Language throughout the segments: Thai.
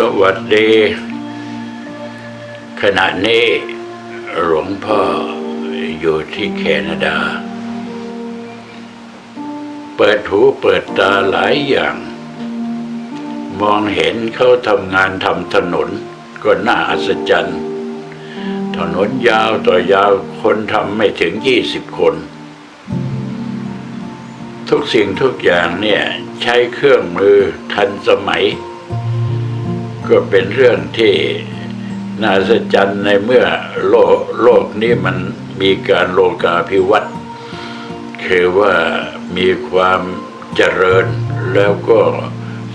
สวัสดี ขณะนี้หลวงพ่ออยู่ที่แคนาดา เปิดหูเปิดตาหลายอย่าง มองเห็นเขาทำงานทำถนน ก็น่าอัศจรรย์ ถนนยาวต่อยาวคนทำไม่ถึงยี่สิบคน ทุกสิ่งทุกอย่างเนี่ย ใช้เครื่องมือทันสมัย ก็เป็นเรื่องที่น่าอัศจรในเมื่อโลกโลกนี้มันมีการโลกาภิวัตน์คือว่ามีความเจริญแล้วก็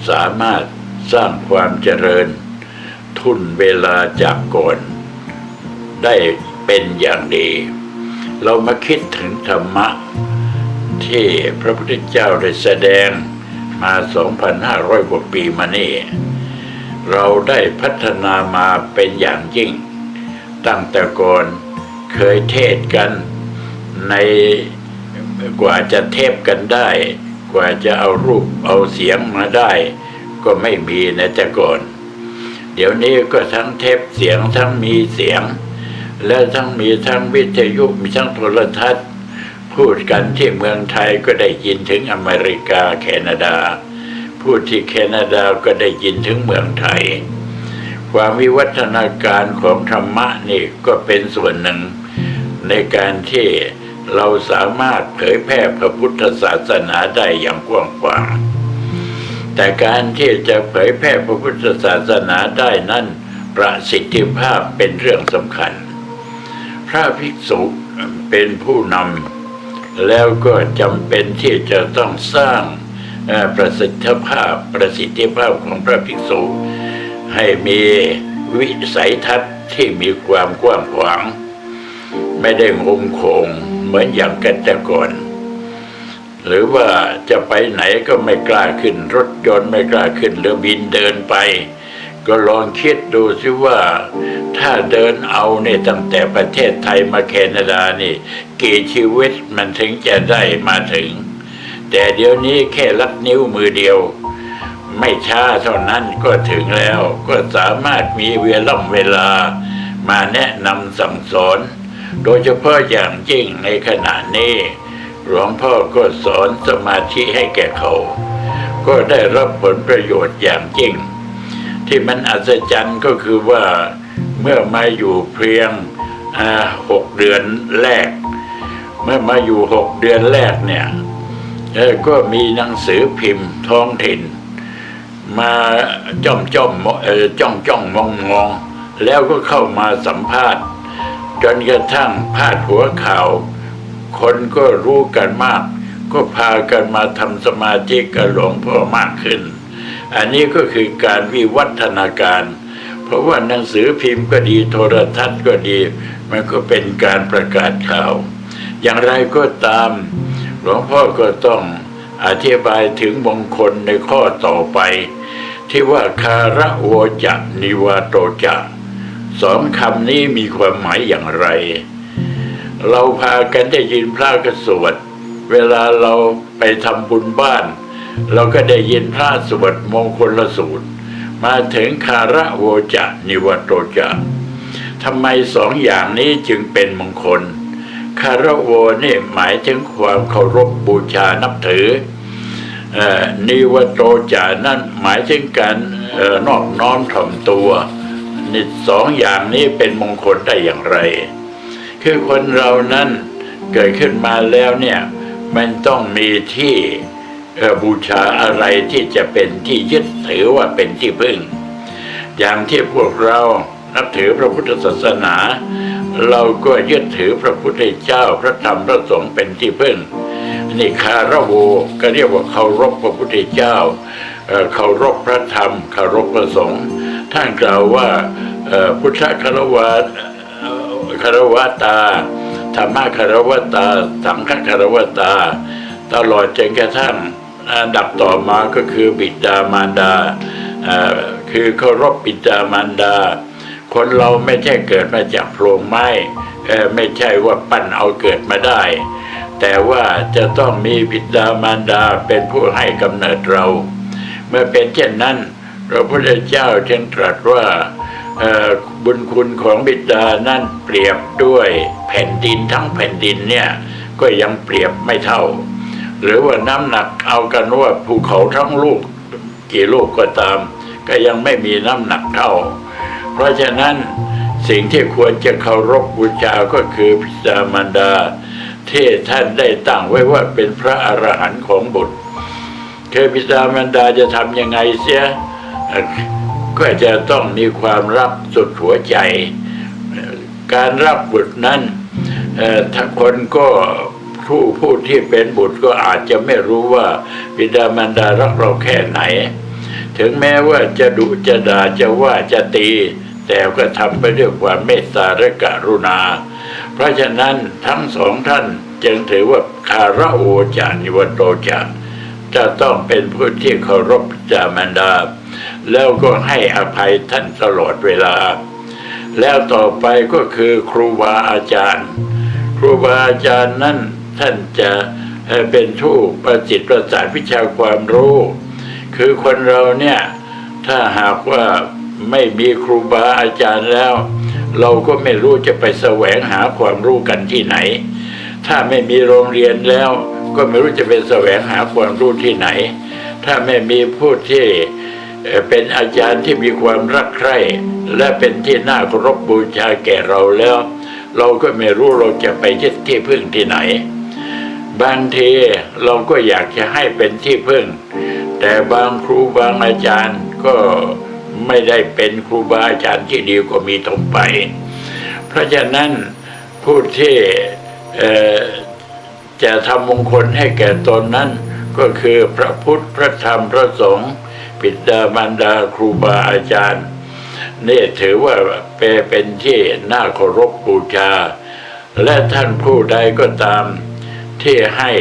สามารถสร้างความเจริญ ทุนเวลาจากก่อน ได้เป็นอย่างดี เรามาคิดถึงธรรมะ ที่พระพุทธเจ้าได้แสดงมา 2,500 กว่าปีมานี่ เราได้พัฒนามาเป็นอย่างยิ่ง ตั้งแต่ก่อนเคยเทศกันในกว่าจะเทปกันได้ กว่าจะเอารูปเอาเสียงมาได้ ก็ไม่มีในแต่ก่อน เดี๋ยวนี้ก็ทั้งเทปเสียงทั้งมีเสียง และทั้งมีทั้งวิทยุมีทั้งโทรทัศน์ พูดกันที่เมืองไทยก็ได้ยินถึงอเมริกาแคนาดา พูดที่แคนาดาก็ได้ยินถึงเมืองไทย ความวิวัฒนาการของธรรมะนี่ก็เป็นส่วนหนึ่ง ในการที่เราสามารถเผยแพร่พระพุทธศาสนาได้อย่างกว้างขวางแต่การที่จะเผยแพร่พระพุทธศาสนาได้นั้นประสิทธิภาพเป็นเรื่องสำคัญ พระภิกษุเป็นผู้นำแล้วก็จำเป็นที่จะต้องสร้าง ประสิทธิภาพประสิทธิภาพของพระภิกษุ ให้มีวิสัยทัศน์ที่มีความกว้างขวาง ไม่ได้งมคงเหมือนอย่างกันแต่ก่อนหรือว่าจะไปไหนก็ไม่กล้าขึ้น รถยนต์ไม่กล้าขึ้นเรือบินเดินไป ก็ลองคิดดูสิว่าถ้าเดินเอาเนี่ยตั้งแต่ประเทศไทยมาแคนาดานี่ กี่ชีวิตมันถึงจะได้มาถึง แต่เดี๋ยวนี้แค่ลัดนิ้วมือเดียว ไม่ช้าเท่านั้นก็ถึงแล้ว ก็สามารถมีเวลาเวลามาแนะนำสั่งสอน โดยเฉพาะอย่างยิ่งในขณะนี้ หลวงพ่อก็สอนสมาธิให้แก่เขา ก็ได้รับผลประโยชน์อย่างยิ่ง ที่มันอัศจรรย์ก็คือว่าเมื่อมาอยู่เพียงอ่าหกเดือนแรก เมื่อมาอยู่หกเดือนแรกเนี่ย เออก็มีหนังสือพิมพ์ท้องถิ่น มาจ้องจ้องจ้องจ้องมองมองแล้วก็เข้ามาสัมภาษณ์ จนกระทั่งพาดหัวข่าว คนก็รู้กันมาก ก็พากันมาทำสมาธิกับหลวงพ่อมากขึ้น อันนี้ก็คือการวิวัฒนาการ เพราะว่าหนังสือพิมพ์ก็ดีโทรทัศน์ก็ดี มันก็เป็นการประกาศข่าว อย่างไรก็ตาม หลวงพ่อก็ต้องอธิบายถึงมงคลในข้อต่อไป ที่ว่าคาระโวจะนิวาโตจะสองคำนี้มีความหมายอย่างไร เราพากันได้ยินพระกสวดเวลาเราไปทำบุญบ้าน เราก็ได้ยินพระสวดมงคลสูตร มาถึงคาระโวจะนิวาโตจะทำไมสองอย่างนี้จึงเป็นมงคล คาระโวนี่หมายถึงความเคารพบูชานับถืออนิวโตจานั่นหมายถึงการออนอบน้อมถ่อมตัวนี่สองอย่างนี้เป็นมงคลได้อย่างไร คือคนเรานั้นเกิดขึ้นมาแล้วเนี่ยมันต้องมีที่บูชาอะไรที่จะเป็นที่ยึดถือว่าเป็นที่พึ่ง อย่างที่พวกเรานับถือพระพุทธศาสนา เราก็ยึดถือพระพุทธเจ้าพระธรรมพระสงฆ์เป็นที่พึ่งนี่คาระโวก็เรียกว่าเคารพพระพุทธเจ้าเคารพพระธรรมเคารพพระสงฆ์ท่านกล่าวว่าพุทธคารวะคารวะตาธรรมะคารวะตาสังฆคารวะตา ตลอดจนกระทั่งอันดับต่อมาก็คือบิดามารดาคือเคารพบิดามารดา คนเราไม่ใช่เกิดมาจากโพรงไม้ไม่ใช่ว่าปั้นเอาเกิดมาได้ แต่ว่าจะต้องมีบิดามารดาเป็นผู้ให้กำเนิดเรา เมื่อเป็นเช่นนั้นพระพุทธเจ้าจึงตรัสว่าบุญคุณของบิดานั่นเปรียบด้วยแผ่นดินทั้งแผ่นดินเนี่ย ก็ยังเปรียบไม่เท่า หรือว่าน้ำหนักเอากันว่าภูเขาทั้งลูกกี่ลูกก็ตาม ก็ยังไม่มีน้ำหนักเท่า เพราะฉะนั้นสิ่งที่ควรจะเคารพบูชาก็คือพิจามารดา ที่ท่านได้ตั้งไว้ว่าเป็นพระอรหันต์ของบุตรคือพิจามารดาจะทำยังไงเสีย ก็จะต้องมีความรักสุดหัวใจ การรักบุตรนั้นถ้าคนก็ผู้ผู้ที่เป็นบุตรก็อาจจะไม่รู้ว่าบิดามารดารักเราแค่ไหน ถึงแม้ว่าจะดุจะด่าจะว่าจะตี แต่ก็ทำไปด้วยความเมตตาและกรุณา เพราะฉะนั้นทั้งสองท่านจึงถือว่าคาระโอจานิวโตจาจะต้องเป็นผู้ที่เคารพจามันดา แล้วก็ให้อภัยท่านตลอดเวลา แล้วต่อไปก็คือครูบาอาจารย์ ครูบาอาจารย์นั่นท่านจะเป็นผู้ประจิตประสาทวิชาความรู้ คือคนเราเนี่ย ถ้าหากว่าไม่มีครูบาอาจารย์แล้ว เราก็ไม่รู้จะไปแสวงหาความรู้กันที่ไหน ถ้าไม่มีโรงเรียนแล้ว ก็ไม่รู้จะไปแสวงหาความรู้ที่ไหน ถ้าไม่มีผู้ที่เป็นอาจารย์ที่มีความรักใคร่ และเป็นที่น่าเคารพบูชาแก่เราแล้ว เราก็ไม่รู้เราจะไปยึดที่พึ่งที่ไหน บางทีเราก็อยากจะให้เป็นที่พึ่ง แต่บางครูบางอาจารย์ก็ไม่ได้เป็นครูบาอาจารย์ที่ดีก็มีตรงไป เพราะฉะนั้นผู้ที่จะทำมงคลให้แก่ตนนั้น ก็คือพระพุทธพระธรรมพระสงฆ์ปิดามารดาครูบาอาจารย์นี่ถือว่าเป็นที่น่าเคารพบูชา และท่านผู้ใดก็ตามที่ให้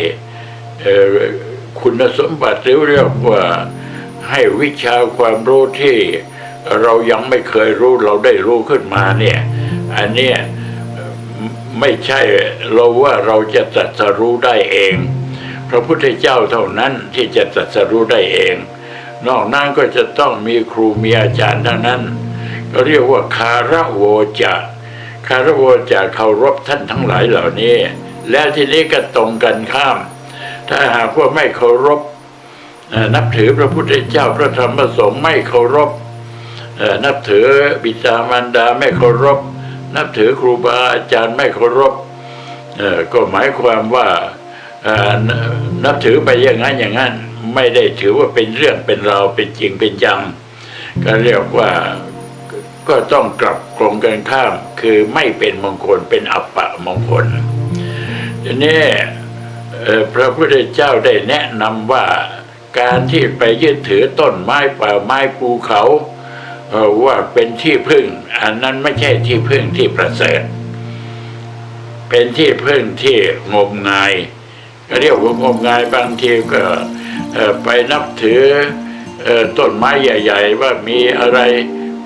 คุณสมบัติหรือเรียกว่าให้วิชาความรู้ที่เรายังไม่เคยรู้เราได้รู้ขึ้นมาเนี่ยอันเนี้ยไม่ใช่เราว่าเราจะตรัสรู้ได้เอง พระพุทธเจ้าเท่านั้นที่จะตรัสรู้ได้เอง นอกนั้นก็จะต้องมีครูมีอาจารย์ทั้งนั้นก็เรียกว่าคาระโวจะคาระโวจะเคารพท่านทั้งหลายเหล่านี้ และทีนี้ก็ตรงกันข้าม ถ้าหากว่าไม่เคารพนับถือพระพุทธเจ้าพระธรรมพระสงฆ์ไม่เคารพนับถือบิดามารดาไม่เคารพ นับถือครูบาอาจารย์ไม่เคารพก็หมายความว่านับถือไปอย่างนั้นอย่างนั้น ไม่ได้ถือว่าเป็นเรื่องเป็นราวเป็นจริงเป็นจัง ก็เรียกว่าก็ต้องกลับตรงกันข้ามคือไม่เป็นมงคลเป็นอัปปะมงคลทีนี้ พระพุทธเจ้าได้แนะนำว่าการที่ไปยึดถือต้นไม้ป่าไม้ภูเขาว่าเป็นที่พึ่ง อันนั้นไม่ใช่ที่พึ่งที่ประเสริฐ เป็นที่พึ่งที่งมงายก็เรียกว่างมงายบางทีก็ไปนับถืออต้นไม้ใหญ่ ๆ ว่ามีอะไร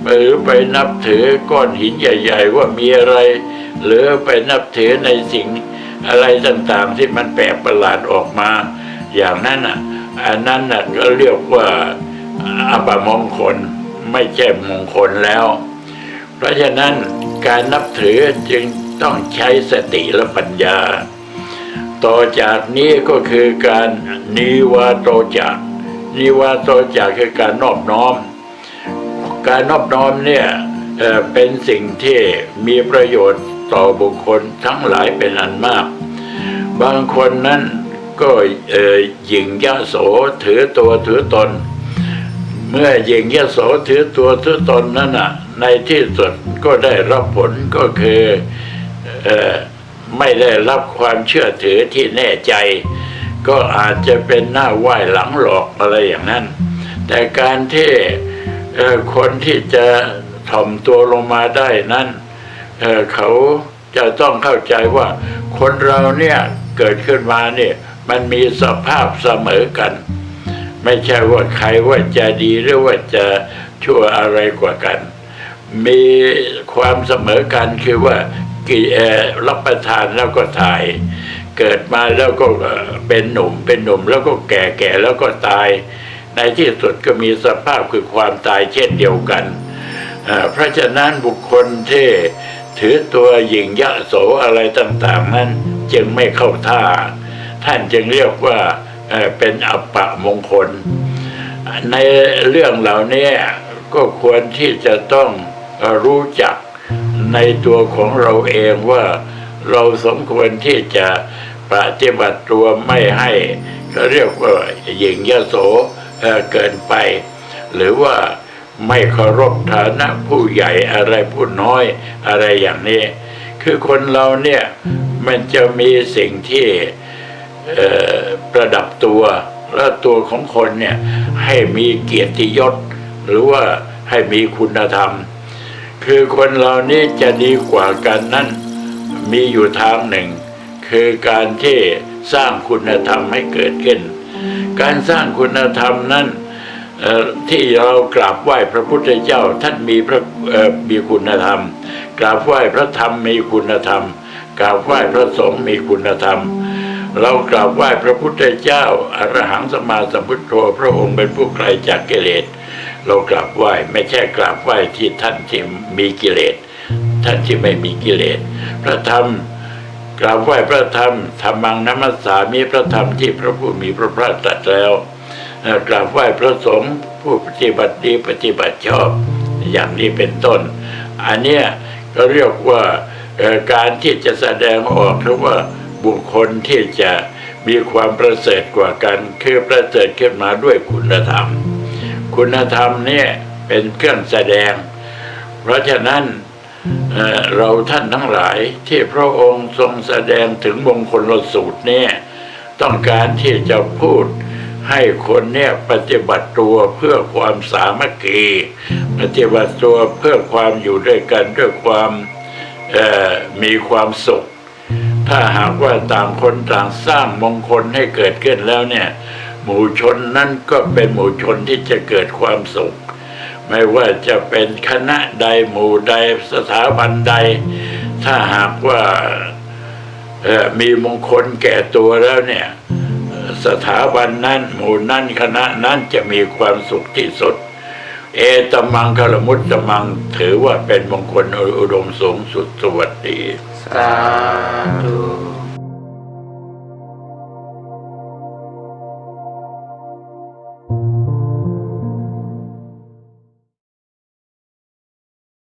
หรือไปนับถือก้อนหินใหญ่ ๆ ว่ามีอะไร หรือไปนับถือในสิ่ง อะไรต่างๆที่มันแปลกประหลาดออกมา อย่างนั้นอะอันนั้นน่ะก็เรียกว่าอัปมงคลไม่ใช่มงคลแล้ว เพราะฉะนั้นการนับถือจึงต้องใช้สติและปัญญา ต่อจากนี้ก็คือการนิวาโตจักนิวาโตจักคือการนอบน้อม การนอบน้อมเนี่ยเอ่อเป็นสิ่งที่มีประโยชน์ ต่อบุคคลทั้งหลายเป็นอันมาก บางคนนั้นก็เอ่อหยิ่งยโสถือตัวถือตน เมื่อหยิ่งยโสถือตัวถือตนนั้นน่ะในที่สุดก็ได้รับผลก็คืออไม่ได้รับความเชื่อถือที่แน่ใจ ก็อาจจะเป็นหน้าไหว้หลังหลอกอะไรอย่างนั้น แต่การที่คนที่จะถ่อมตัวลงมาได้นั้น เขาจะต้องเข้าใจว่าคนเราเนี่ยเกิดขึ้นมาเนี่ยมันมีสภาพเสมอกัน ไม่ใช่ว่าใครว่าจะดีหรือว่าจะชั่วอะไรกว่ากัน มีความเสมอกันคือว่ากี่เอรับประทานแล้วก็ถ่าย เกิดมาแล้วก็เป็นหนุ่ม เป็นหนุ่มแล้วก็แก่แก่แล้วก็ตาย ในที่สุดก็มีสภาพคือความตายเช่นเดียวกัน เพราะฉะนั้นบุคคลที่ ถือตัวหญิงยะโสอะไรต่างๆ นั้นจึงไม่เข้าท่า ท่านจึงเรียกว่าเป็นอัปปะมงคล ในเรื่องเหล่านี้ก็ควรที่จะต้องรู้จักในตัวของเราเองว่าเราสมควรที่จะปฏิบัติตัวไม่ให้ก็เรียกว่าหญิงยโสเกินไป หรือว่า ไม่เคารพฐานะผู้ใหญ่อะไรผู้น้อยอะไรอย่างนี้ คือคนเราเนี่ยมันจะมีสิ่งที่ประดับตัวและตัวของคนเนี่ยให้มีเกียรติยศ หรือว่าให้มีคุณธรรม คือคนเรานี่จะดีกว่ากันนั้นมีอยู่ทางหนึ่ง คือการที่สร้างคุณธรรมให้เกิดขึ้น การสร้างคุณธรรมนั้น ที่เรากราบไหว้พระพุทธเจ้าท่านมีพระมีคุณธรรม กราบไหว้พระธรรมมีคุณธรรม กราบไหว้พระสงฆ์มีคุณธรรม เรากราบไหว้พระพุทธเจ้าอรหังสมาสัมพุทโธพระองค์เป็นผู้ไกลจากกิเลส เรากราบไหว้ไม่ใช่กราบไหว้ที่ท่านที่มีกิเลส ท่านที่ไม่มีกิเลส พระธรรมกราบไหว้พระธรรมธรรมังนัมัสสามีพระธรรมที่พระผู้มีพระภาคตรัสแล้ว กราบไหว้พระสงฆ์ผู้ปฏิบัติดีปฏิบัติชอบอย่างนี้เป็นต้น อันเนี้ยก็เรียกว่าการที่จะแสดงออกหรือว่าบุคคลที่จะมีความประเสริฐกว่ากัน คือประเสริฐขึ้นมาด้วยคุณธรรม คุณธรรมเนี่ยเป็นเครื่องแสดง เพราะฉะนั้นเเราท่านทั้งหลายที่พระองค์ทรงแสดงถึงมงคลสูตรเนี่ยต้องการที่จะพูด ให้คนเนี่ยปฏิบัติตัวเพื่อความสามัคคีปฏิบัติตัวเพื่อความอยู่ด้วยกันด้วยความเอ่อมีความสุข ถ้าหากว่าต่างคนต่างสร้างมงคลให้เกิดขึ้นแล้วเนี่ย หมู่ชนนั้นก็เป็นหมู่ชนที่จะเกิดความสุข ไม่ว่าจะเป็นคณะใดหมู่ใดสถาบันใด ถ้าหากว่าเอ่อมีมงคลแก่ตัวแล้วเนี่ยเอ่อ สถาบันนั้นหมู่นั้นคณะนั้นจะมีความสุขที่สุด เอตมังคลมุตตมังถือว่าเป็นมงคลอุดมสูงสุดสวัสดี สาธุ